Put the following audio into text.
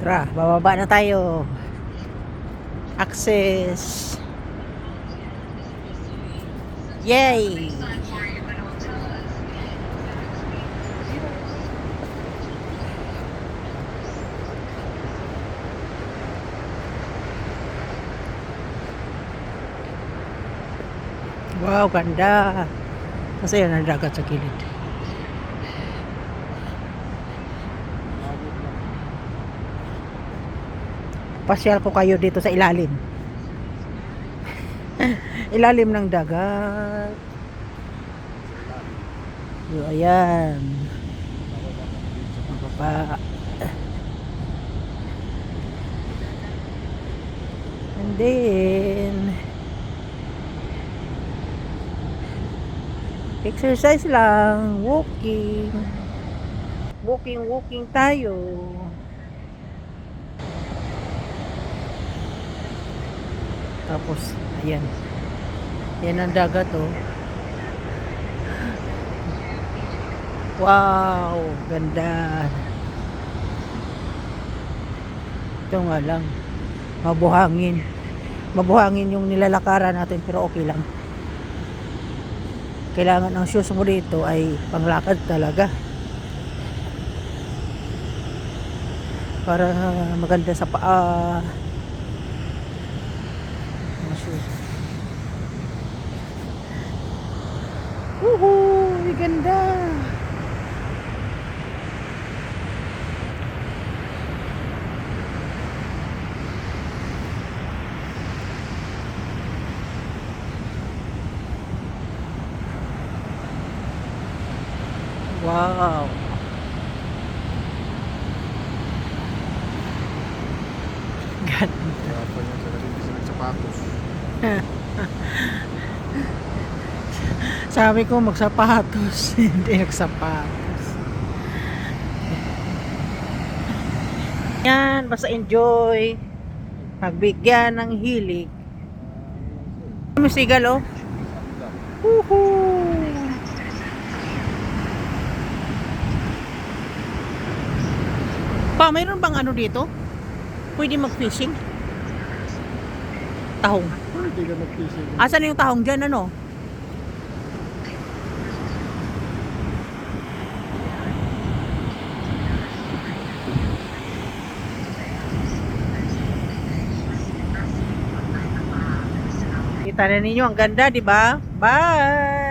Tara, bababa na tayo. Access. Yay! Wow, ganda. Kasi yan ang dagat sa kilid. Pasyal ko kayo dito sa ilalim. ilalim ng dagat. Yo, ayan. Baba. And then, exercise lang, walking. Walking, walking tayo. Tapos, ayan. Yan ang dagat, oh. Wow, ganda. Ito nga lang. Mabuhangin. Mabuhangin yung nilalakaran natin pero okay lang. Kailangan ang shoes mo dito ay panglakad talaga. Para maganda sa paa. Mga shoes. Woohoo! May ganda! Wow! Ganda. Kaya pa niya sa galing sa nagsapatos. Sabi ko magsapatos, hindi nagsapatos. Yan, basta enjoy. Pagbigyan ng hilig. May sigal oh. Woohoo! Pa, mayroon bang ano dito? Pwede mag-fishing? Tahong. Hindi ka mag-fishing. Asan yung tahong dyan ano? Kita na ninyo, ang ganda, di ba? Bye!